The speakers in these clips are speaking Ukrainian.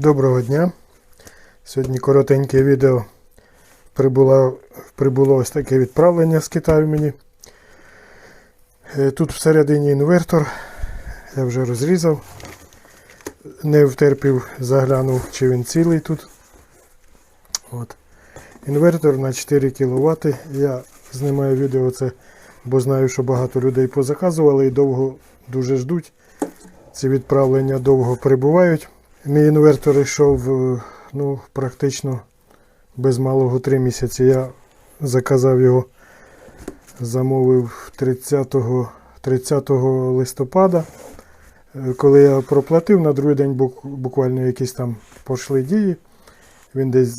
Доброго дня. Сьогодні коротеньке відео. Прибуло, прибуло ось таке відправлення з Китаю мені. Е, Тут всередині інвертор. Я вже розрізав. Не втерпів, заглянув, чи він цілий тут. От. Інвертор на 4 кВт. Я знімаю відео це, бо знаю, що багато людей позаказували і довго дуже ждуть. Ці відправлення довго перебувають. Мій інвертор йшов е, ну, практично без малого 3 місяці. Я заказав його, замовив 30, 30 листопада. Е, Коли я проплатив, на другий день буквально якісь там пішли дії. Він десь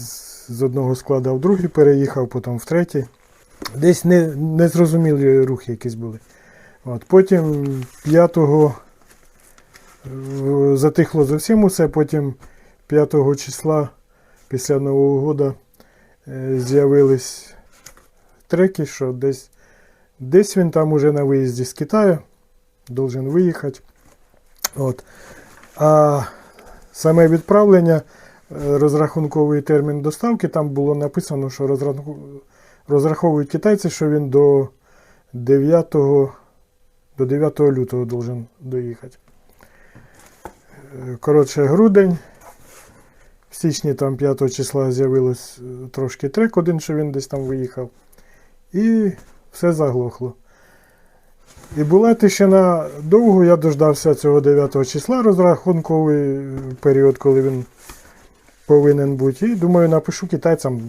з одного складу в другий переїхав, потім в третій. Десь не, незрозумілі рухи якісь були. От, потім 5 е, затихло зовсім усе, потім 5 числа після Нового року е, з'явились треки, що десь, десь він там уже на виїзді з Китаю, должен виїхати. От. А саме відправлення, е, розрахунковий термін доставки, там було написано, що розраховують китайці, що він до 9, до 9 лютого должен доїхати. Коротше, грудень. В січні там 5 числа з'явилось е, трошки трек один, що він десь там виїхав. І все заглохло. І була тишина довго, я дождався цього 9 числа, розрахунковий е, період, коли він повинен бути. І думаю, напишу китайцям,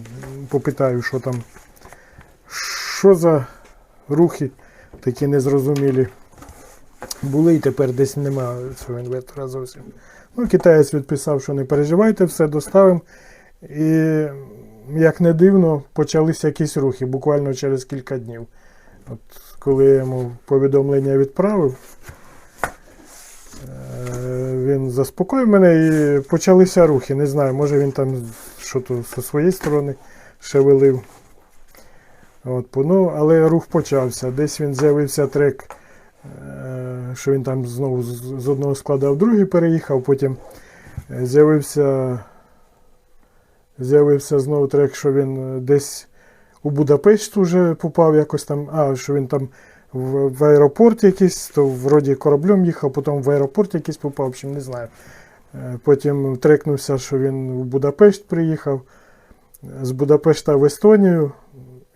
попитаю, що там, що за рухи такі незрозумілі були, і тепер десь нема цього інвертора зовсім. Ну, китаєць відписав, що не переживайте, все доставимо. І, як не дивно, почалися якісь рухи буквально через кілька днів. От, коли я йому повідомлення відправив, е, він заспокоїв мене і почалися рухи. Не знаю, може він там що то зі своєї сторони шевелив. От, ну, але рух почався. Десь він з'явився трек, що він там знову з одного складу в другий переїхав, потім е, з'явився, з'явився знову трек, що він е, десь у Будапешт вже попав якось там, а що він там в, в аеропорт якийсь, то вроді кораблем їхав, потім в аеропорт якийсь попав, общем, не знаю. Е, Потім трекнувся, що він в Будапешт приїхав, з Будапешта в Естонію,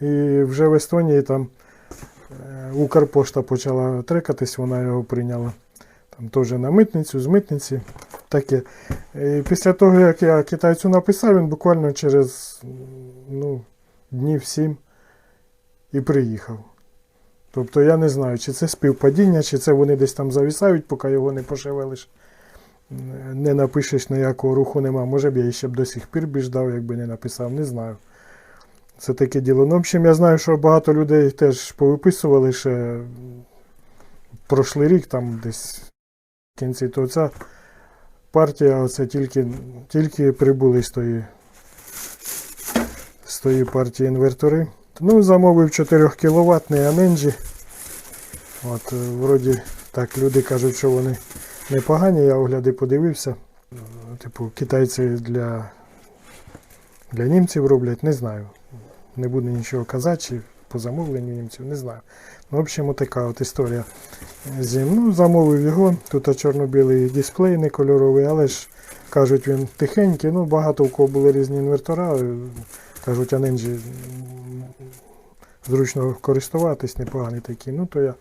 і вже в Естонії там е, Укрпошта почала трекатись, вона його прийняла. Там теж на митницю, з митниці. Таке. І після того, як я китайцю написав, він буквально через ну, днів сім і приїхав. Тобто я не знаю, чи це співпадіння, чи це вони десь там завісають, поки його не пошевелиш. Не напишеш ніякого руху нема. Може б я ще б до сих пір б ждав, якби не написав, не знаю. Це таке діло. Ну, в общем, я знаю, що багато людей теж повиписували ще м, прошлий рік, там десь в кінці, то ця партія, оце тільки, тільки прибули з тої, з тої партії інвертори. Ну, замовив 4 кВт Аненджі. От, е, вроді так, люди кажуть, що вони непогані, я огляди подивився. Типу, китайці для, для німців роблять, не знаю. Не буду нічого казати, чи по замовленню німців, не знаю. Ну, в общем, така от історія з ним. Ну, замовив його. Тут чорно-білий дисплей, не кольоровий, але ж кажуть, він тихенький. Ну, багато у кого були різні інвертора. е, Кажуть, а нинджі зручно користуватись, непоганий такий. Ну, то я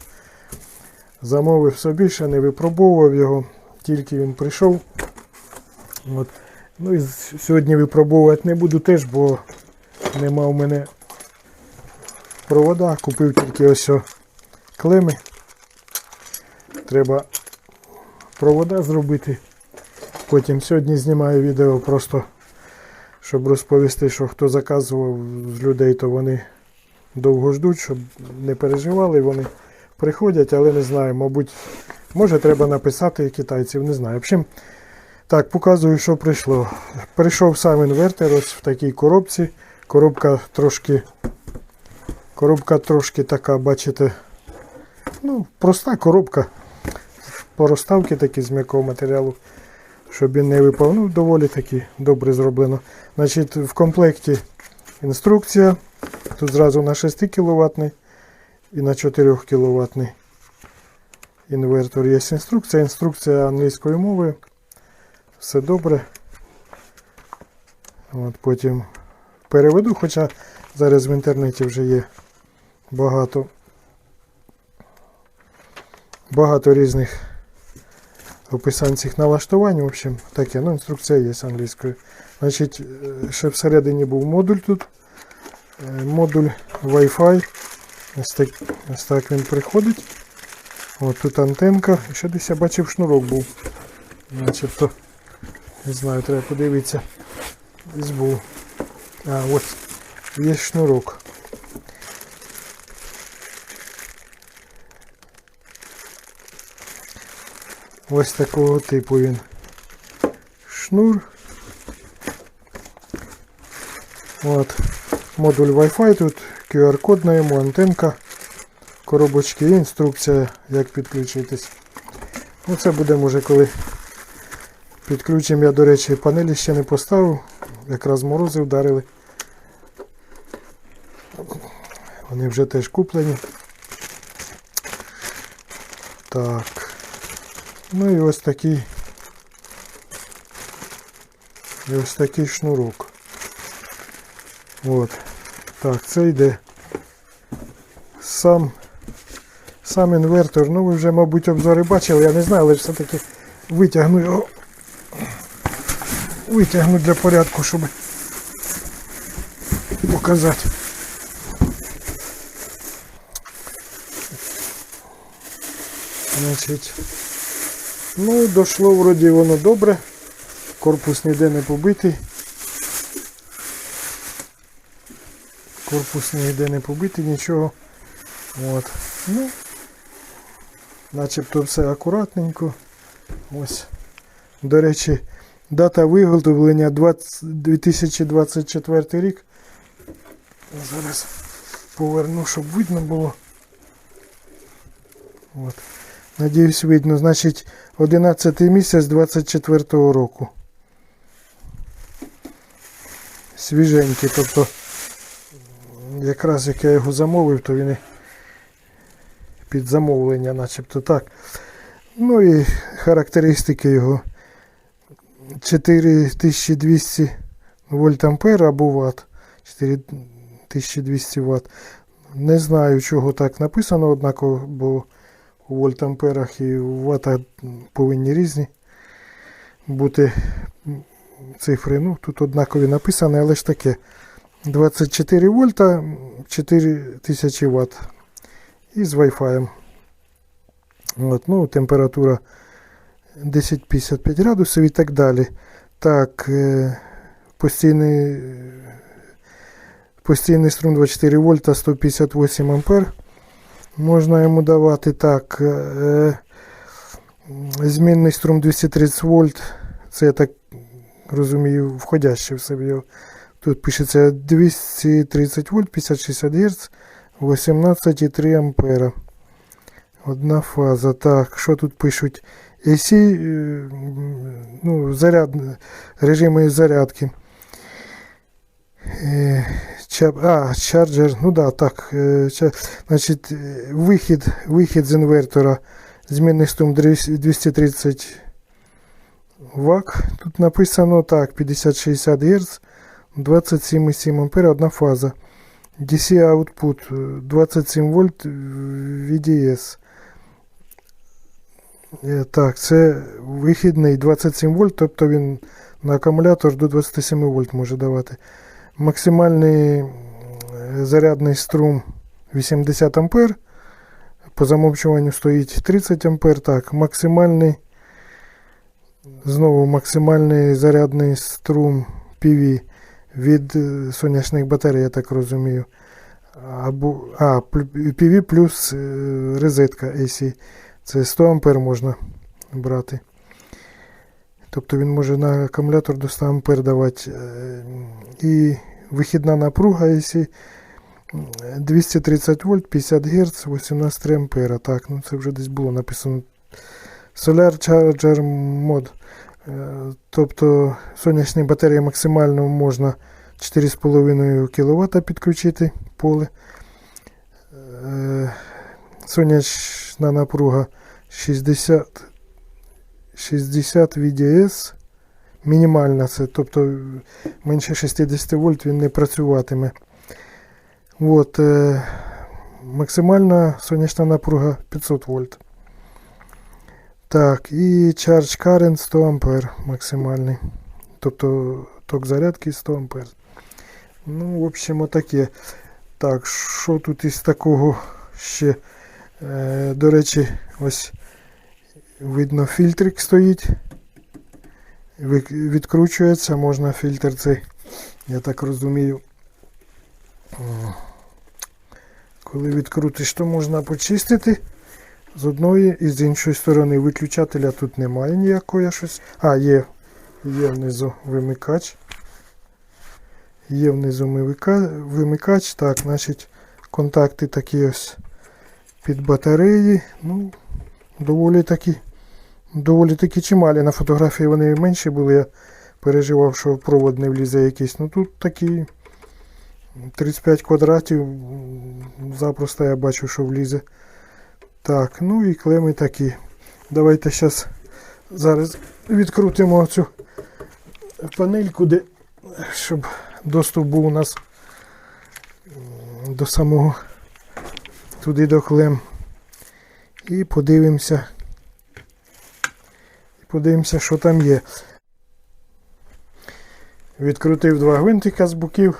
замовив собі, ще не випробовував його, тільки він прийшов. От. Ну і сьогодні випробовувати не буду теж, бо нема у мене провода. Купив тільки ось клеми. Треба провода зробити. Потім сьогодні знімаю відео просто, щоб розповісти, що хто заказував з людей, то вони довго ждуть, щоб не переживали. Вони приходять, але не знаю, мабуть, може треба написати китайців, не знаю. В общем, так, показую, що прийшло. Прийшов сам інвертор ось в такій коробці. Коробка трошки. Коробка трошки така, бачите, ну, проста коробка. Пороставки такі з м'якого матеріалу. щоб він не випав. Ну, доволі таки добре зроблено. Значить, в комплекті інструкція. Тут зразу на 6 кВт і на 4 кВт інвертор. Є інструкція. Інструкція англійською мовою. Все добре. От потім переведу, хоча зараз в інтернеті вже є багато, багато різних описань цих налаштувань. В общем, таке, ну, інструкція є англійською. Значить, ще всередині був модуль тут. Е, Модуль Wi-Fi. Ось так, ось так він приходить. От тут антенка. Ще десь я бачив шнурок був. Начебто. Не знаю, треба подивитися. Десь був. А, ось. Є шнурок. Ось такого типу він. Шнур. От. Модуль Wi-Fi тут, QR-код на йому, антенка, коробочки і інструкція, як підключитись. Ну це буде може коли підключимо. Я, до речі, панелі ще не поставив. Якраз морози вдарили. Вони вже теж куплені. Так. Ну і ось такий. І ось такий шнурок. От. Так, це йде сам сам інвертор. Ну ви вже, мабуть, обзори бачили, я не знаю, але все-таки витягну його. Витягну для порядку, щоб показати. Значить, ну, дошло вроді воно добре. Корпус ніде не побитий. Корпус ніде не побитий, нічого. От. Ну, начебто все акуратненько. Ось. До речі, дата виготовлення 20 2024 рік. Зараз поверну, щоб видно було. От. Надіюсь, видно. Значить, 11 місяць 24 року. Свіженький, тобто якраз як я його замовив, то він під замовлення, начебто так. Ну і характеристики його 4200 вольт ампер або ватт. 4200 ватт. Не знаю, чого так написано, однаково, бо у вольтамперах і у ваттах повинні різні бути цифри. Ну, тут однакові написані, але ж таке. 24 вольта, 4000 Вт. І з Wi-Fi. От, ну, температура 10-55 градусів і так далі. Так, е, постійний, постійний струм 24 вольта 158 ампер. Можна йому давати так. Е, змінний струм 230 вольт. Це я так розумію, входящий в себе. Тут пишеться 230 вольт, 50-60 Гц, 18,3 ампера. Одна фаза. Так, що тут пишуть? AC, е, ну, заряд, режими зарядки. Е, А, чарджер, ну да, так. е, ча- Значить, е, вихід, вихід з інвертора. Змінний струм 230 Вт. Тут написано так, 50-60 Гц. 27,7 ампера, одна фаза. DC output е, 27 вольт VDS. Е, Так, це вихідний 27 вольт, тобто він на акумулятор до 27 вольт може давати. Максимальний м, зарядний струм 80 ампер. По замовчуванню стоїть 30 ампер. Так, максимальний. Знову максимальний зарядний струм PV від е, сонячних батарей, я так розумію. Або, а, PV плюс е, розетка AC. Це 100 ампер можна брати. Тобто він може на акумулятор до 100 ампер давати. Е, І вихідна напруга AC 230 вольт, 50 Гц, 18 ампера. Так, ну це вже десь було написано. Solar Charger Mod. Е, Тобто сонячні батареї максимально можна 4,5 кВт підключити поле. Е, Сонячна напруга 60, 60 VDS. Мінімальна це, тобто менше 60 вольт він не працюватиме. От, е, максимальна сонячна напруга 500 вольт. Так, і Charge Current 100 ампер максимальний. Тобто ток зарядки 100 ампер. Ну, в общем, отаке. Так, що тут із такого ще? Е, до речі, ось видно фільтрик стоїть. Відкручується, можна фільтр цей, я так розумію. Коли відкрутиш, то можна почистити з одної і з іншої сторони. Виключателя тут немає ніякого щось. А, є. Є внизу вимикач. Є внизу вимикач. Так, значить, контакти такі ось під батареї. Ну, доволі такі. Доволі таки чималі. На фотографії вони менші були. Я переживав, що провод не влізе якийсь. Ну тут такі 35 квадратів. Запросто я бачу, що влізе. Так, ну і клеми такі. Давайте зараз зараз відкрутимо цю панельку, де, щоб доступ був у нас до самого туди до клем. І подивимося. Подивимося, що там є. Відкрутив два гвинтика з боків.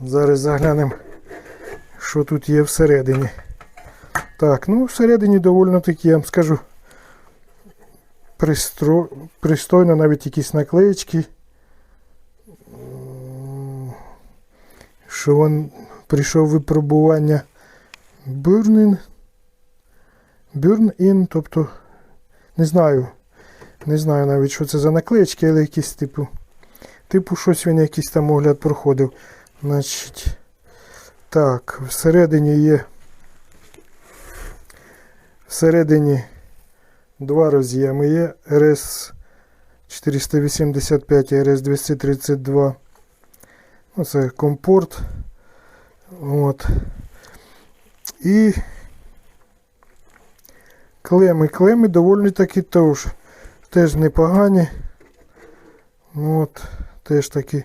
Зараз заглянемо, що тут є всередині. Так, ну всередині доволі таки, я вам скажу, пристро... пристойно навіть якісь наклеєчки. Що він прийшов випробування Burn-in. Burn-in, тобто не знаю. Не знаю навіть, що це за наклеєчки, але якісь типу. Типу, щось він якийсь там огляд проходив. Значить. Так, всередині є. Всередині два роз'єми є. RS 485 і RS 232. Ну, це компорт. От. І клеми. Клеми доволі таки теж, теж непогані. Ну, от, теж таки,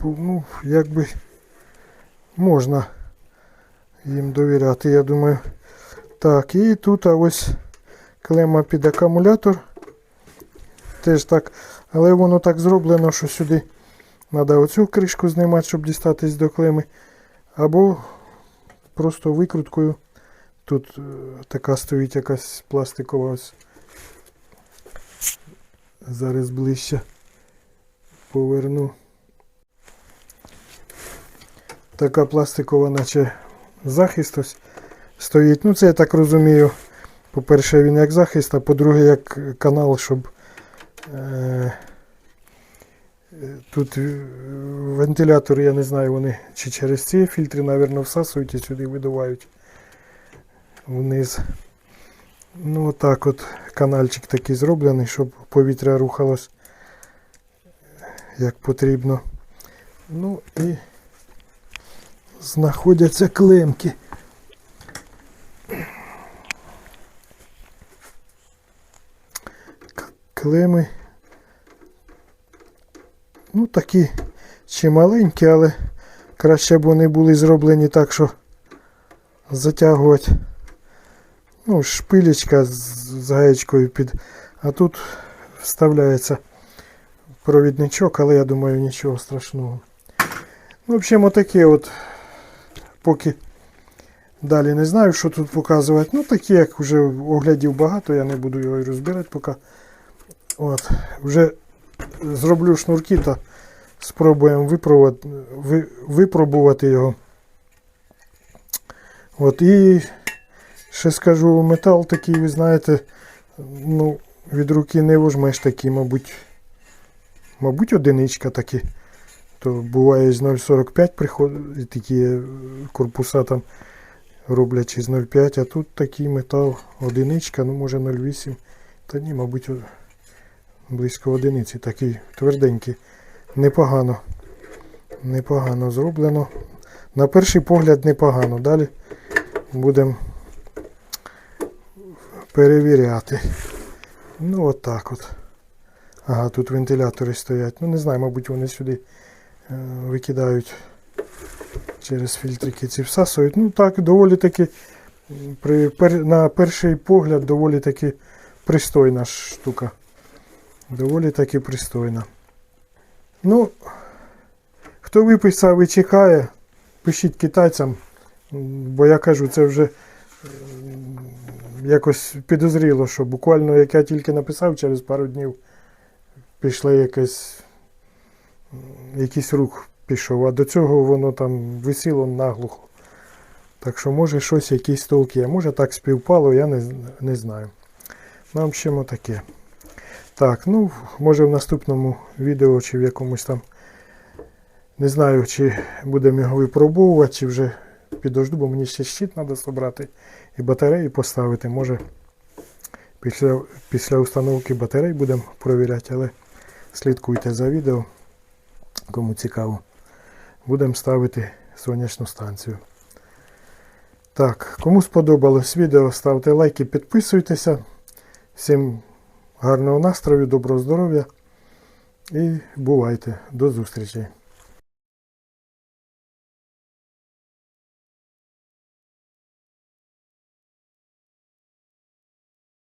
ну, якби можна їм довіряти, я думаю. Так, і тут ось клема під акумулятор. Теж так, але воно так зроблено, що сюди треба оцю кришку знімати, щоб дістатись до клеми. Або просто викруткою. Тут е, така стоїть якась пластикова ось. Зараз ближче поверну. Така пластикова, наче захист ось стоїть. Ну, це я так розумію. По-перше, він як захист, а по-друге, як канал, щоб е, е, тут вентилятори, я не знаю, вони чи через ці фільтри, мабуть, всасують і сюди видувають вниз. Ну, отак от канальчик такий зроблений, щоб повітря рухалось як потрібно. Ну і знаходяться клемки. Клеми. Ну, такі чималенькі, але краще б вони були зроблені так, що затягувати. Ну, шпилечка з гаєчкою під. А тут вставляється провідничок, але я думаю нічого страшного. Ну, в общем, отаке от. Поки далі не знаю, що тут показувати. Ну, такі, як вже оглядів багато, я не буду його і розбирати поки. От, вже зроблю шнурки та спробуємо випробувати, ви, випробувати його. От, і ще скажу, метал такий, ви знаєте, ну, від руки не вожмеш такий, мабуть. Мабуть, одиничка такі. То буває з 0,45 приходить такі е, корпуса там роблять із 0,5, а тут такий метал одиничка, ну може 0,8. Та ні, мабуть, близько одиниці, такий тверденький. Непогано. Непогано зроблено. На перший погляд непогано. Далі будемо перевіряти. Ну, от так от. Ага, тут вентилятори стоять. Ну, не знаю, мабуть, вони сюди е, викидають через фільтрики ці всасують. Ну так, доволі таки, при, пер, на перший погляд, доволі таки пристойна штука. Доволі таки пристойна. Ну, хто виписав і чекає, пишіть китайцям, бо я кажу, це вже якось підозріло, що буквально як я тільки написав, через пару днів пішла якась, м, якийсь рух пішов, а до цього воно там висіло наглухо. Так що, може, щось, якийсь толк є. Може так співпало, я не, не знаю. Нам чимо таке. Так, ну, може в наступному відео чи в якомусь там. Не знаю, чи будемо його випробовувати, чи вже підожду, бо мені ще щит треба зібрати і батареї поставити. Може після, після установки батарей будемо провіряти, але слідкуйте за відео, кому цікаво. Будемо ставити сонячну станцію. Так, кому сподобалось відео, ставте лайки, підписуйтеся. Всім гарного настрою, доброго здоров'я і бувайте. До зустрічі!